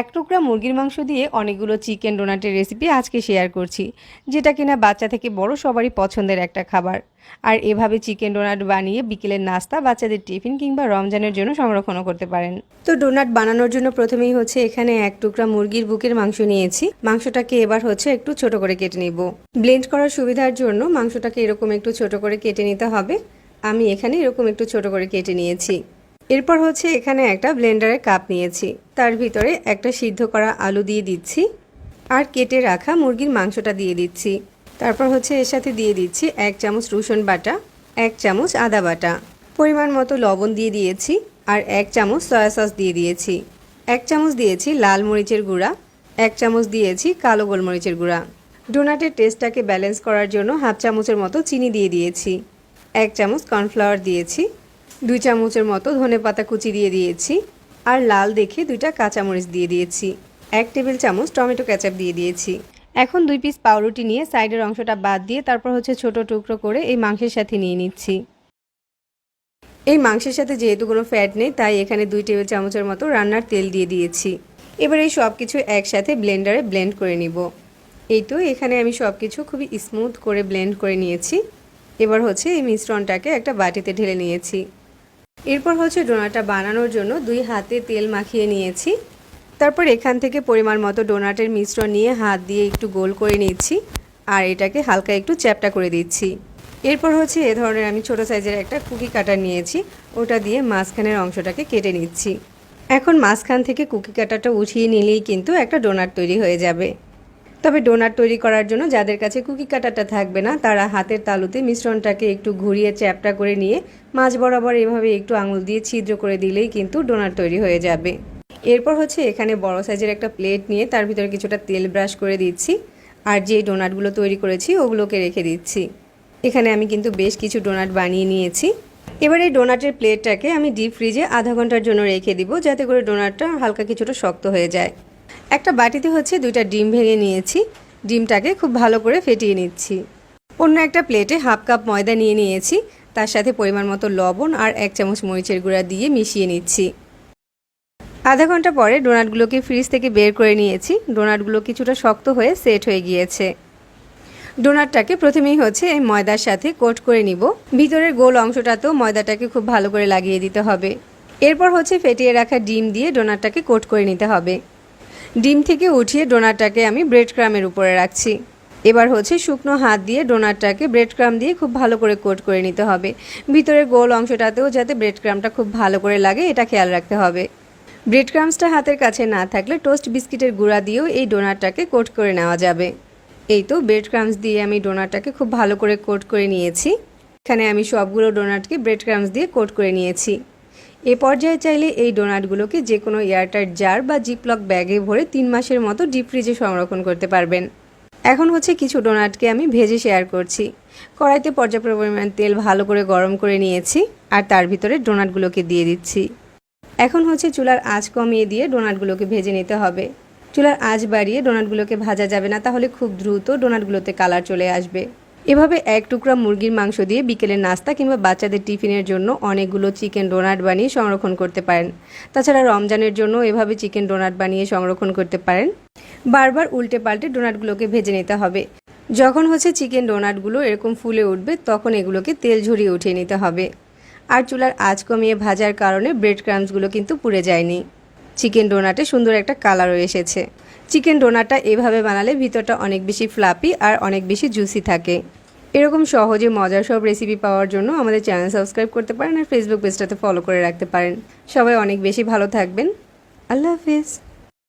এক টুকরা মুরগির মাংস দিয়ে অনেকগুলো চিকেন ডোনাটের রেসিপি আজকে শেয়ার করছি, যেটা কিনা বাচ্চা থেকে বড় সবারই পছন্দের একটা খাবার। আর এভাবে চিকেন ডোনাট বানিয়ে বিকেলের নাস্তা বাচ্চাদের টিফিন কিংবা রমজানের জন্য সংরক্ষণও করতে পারেন। তো ডোনাট বানানোর জন্য প্রথমেই হচ্ছে এখানে এক টুকরা মুরগির বুকের মাংস নিয়েছি। মাংসটাকে এবার হচ্ছে একটু ছোট করে কেটে নিব। ব্লেন্ড করার সুবিধার জন্য মাংসটাকে এরকম একটু ছোট করে কেটে নিতে হবে। আমি এখানে এরকম একটু ছোট করে কেটে নিয়েছি। এরপর হচ্ছে এখানে একটা ব্লেন্ডারে কাপ নিয়েছি। তার ভিতরে একটা সিদ্ধ করা আলু দিয়ে দিচ্ছি আর কেটে রাখা মুরগির মাংসটা দিয়ে দিচ্ছি। তারপর হচ্ছে এর সাথে দিয়ে দিচ্ছি এক চামচ রসুন বাটা, এক চামচ আদা বাটা। পরিমাণ মতো লবণ দিয়ে দিয়েছি আর এক চামচ সয়া সস দিয়ে দিয়েছি। এক চামচ দিয়েছি লাল মরিচের গুঁড়া, এক চামচ দিয়েছি কালো গোলমরিচের গুঁড়া। ডোনাটের টেস্টটাকে ব্যালেন্স করার জন্য হাফ চামচের মতো চিনি দিয়ে দিয়েছি। এক চামচ কর্নফ্লাওয়ার দিয়েছি। দুই চামচের মতো ধনে পাতা কুচি দিয়ে দিয়েছি আর লাল দেখে দুইটা কাঁচামরিচ দিয়ে দিয়েছি। এক টেবিল চামচ টমেটো ক্যাচাপ দিয়ে দিয়েছি। এখন দুই পিস পাউরুটি নিয়ে সাইডের অংশটা বাদ দিয়ে তারপর হচ্ছে ছোট টুকরো করে এই মাংসের সাথে নিয়ে নিচ্ছি। এই মাংসের সাথে যেহেতু কোনো ফ্যাট নেই, তাই এখানে দুই টেবিল চামচের মতো রান্নার তেল দিয়ে দিয়েছি। এবার এই সব কিছু একসাথে ব্লেন্ডারে ব্লেন্ড করে নিব। এই তো এখানে আমি সব কিছু খুবই স্মুথ করে ব্লেন্ড করে নিয়েছি। এবার হচ্ছে এই মিশ্রণটাকে একটা বাটিতে ঢেলে নিয়েছি। এরপর হচ্ছে ডোনাটটা বানানোর জন্য দুই হাতে তেল মাখিয়ে নিয়েছি। তারপর এখান থেকে পরিমাণ মতো ডোনাটের মিশ্রণ নিয়ে হাত দিয়ে একটু গোল করে নিচ্ছি আর এটাকে হালকা একটু চ্যাপটা করে দিচ্ছি। এরপর হচ্ছে এ ধরনের আমি ছোট সাইজের একটা কুকি কাটার নিয়েছি, ওটা দিয়ে মাঝখানের অংশটাকে কেটে নিচ্ছি। এখন মাঝখান থেকে কুকি কাটাটা উঠিয়ে নিলেই কিন্তু একটা ডোনাট তৈরি হয়ে যাবে। তবে ডোনাট তৈরি করার জন্য যাদের কাছে কুকি কাটাটা থাকবে না, তারা হাতের তালুতে মিশ্রণটাকে একটু ঘুরিয়ে চ্যাপটা করে নিয়ে মাছ বরাবর এভাবে একটু আঙুল দিয়ে ছিদ্র করে দিলেই কিন্তু ডোনাট তৈরি হয়ে যাবে। এরপর হচ্ছে এখানে বড় সাইজের একটা প্লেট নিয়ে তার ভিতরে কিছুটা তেল ব্রাশ করে দিচ্ছি, আর যে ডোনাটগুলো তৈরি করেছি ওগুলোকে রেখে দিচ্ছি। এখানে আমি কিন্তু বেশ কিছু ডোনাট বানিয়ে নিয়েছি। এবার এই ডোনাটের প্লেটটাকে আমি ডিপ ফ্রিজে আধা ঘণ্টার জন্য রেখে দিব, যাতে করে ডোনাটটা হালকা কিছুটা শক্ত হয়ে যায়। একটা বাটিতে হচ্ছে দুইটা ডিম ভেঙে নিয়েছি। ডিমটাকে খুব ভালো করে ফেটিয়ে নিচ্ছি। অন্য একটা প্লেটে হাফ কাপ ময়দা নিয়ে নিয়েছি। তার সাথে পরিমাণ মতো লবণ আর এক চামচ মরিচের গুঁড়া দিয়ে মিশিয়ে নিচ্ছি। আধা ঘণ্টা পরে ডোনাটগুলোকে ফ্রিজ থেকে বের করে নিয়েছি। ডোনাটগুলো কিছুটা শক্ত হয়ে সেট হয়ে গিয়েছে। ডোনাটটাকে প্রথমেই হচ্ছে এই ময়দার সাথে কোট করে নিব। ভিতরের গোল অংশটাতেও ময়দাটাকে খুব ভালো করে লাগিয়ে দিতে হবে। এরপর হচ্ছে ফেটিয়ে রাখা ডিম দিয়ে ডোনাটটাকে কোট করে নিতে হবে। ডিম থেকে উঠিয়ে ডোনাটটাকে আমি ব্রেড ক্রামের উপরে রাখছি। এবার হচ্ছে শুকনো হাত দিয়ে ডোনাটটাকে ব্রেড ক্রাম দিয়ে খুব ভালো করে কোট করে নিতে হবে। ভিতরের গোল অংশটাতেও যাতে ব্রেড ক্রামটা খুব ভালো করে লাগে, এটা খেয়াল রাখতে হবে। ব্রেড ক্রামসটা হাতের কাছে না থাকলে টোস্ট বিস্কিটের গুঁড়া দিয়েও এই ডোনাটটাকে কোট করে নেওয়া যাবে। এই তো ব্রেড ক্রামস দিয়ে আমি ডোনাটটাকে খুব ভালো করে কোট করে নিয়েছি। এখানে আমি সবগুলো ডোনাটকে ব্রেড ক্রামস দিয়ে কোট করে নিয়েছি। এ পর্যায়ে চাইলে এই ডোনাটগুলোকে যে কোনো এয়ারটাইট জার বা জিপলক ব্যাগে ভরে তিন মাসের মতো ডিপ ফ্রিজে সংরক্ষণ করতে পারবেন। এখন হচ্ছে কিছু ডোনাটকে আমি ভেজে শেয়ার করছি। কড়াইতে পর্যাপ্ত পরিমাণ তেল ভালো করে গরম করে নিয়েছি আর তার ভিতরে ডোনাটগুলোকে দিয়ে দিচ্ছি। এখন হচ্ছে চুলার আঁচ কমিয়ে দিয়ে ডোনাটগুলোকে ভেজে নিতে হবে। চুলার আঁচ বাড়িয়ে ডোনাটগুলোকে ভাজা যাবে না, তাহলে খুব দ্রুত ডোনাটগুলোতে কালার চলে আসবে। এভাবে এক টুকরা মুরগির মাংস দিয়ে বিকেলের নাস্তা কিংবা বাচ্চাদের টিফিনের জন্য অনেকগুলো চিকেন ডোনাট বানিয়ে সংরক্ষণ করতে পারেন। তাছাড়া রমজানের জন্য এভাবে চিকেন ডোনাট বানিয়ে সংরক্ষণ করতে পারেন। বারবার উল্টে পাল্টে ডোনাটগুলোকে ভেজে নিতে হবে। যখন হচ্ছে চিকেন ডোনাটগুলো এরকম ফুলে উঠবে, তখন এগুলোকে তেল ঝরিয়ে উঠিয়ে নিতে হবে। আর চুলার আঁচ কমিয়ে ভাজার কারণে ব্রেড ক্রামসগুলো কিন্তু পুড়ে যায়নি। চিকেন ডোনাটে সুন্দর একটা কালারও এসেছে। চিকেন ডোনাটা এভাবে বানালে ভিতরটা অনেক বেশি ফ্লাপি আর অনেক বেশি জুসি থাকে। এরকম সহজে মজার সব রেসিপি পাওয়ার জন্য আমাদের চ্যানেল সাবস্ক্রাইব করতে পারেন আর ফেসবুক পেজটাতে ফলো করে রাখতে পারেন। সবাই অনেক বেশি ভালো থাকবেন। আল্লাহ হাফিজ।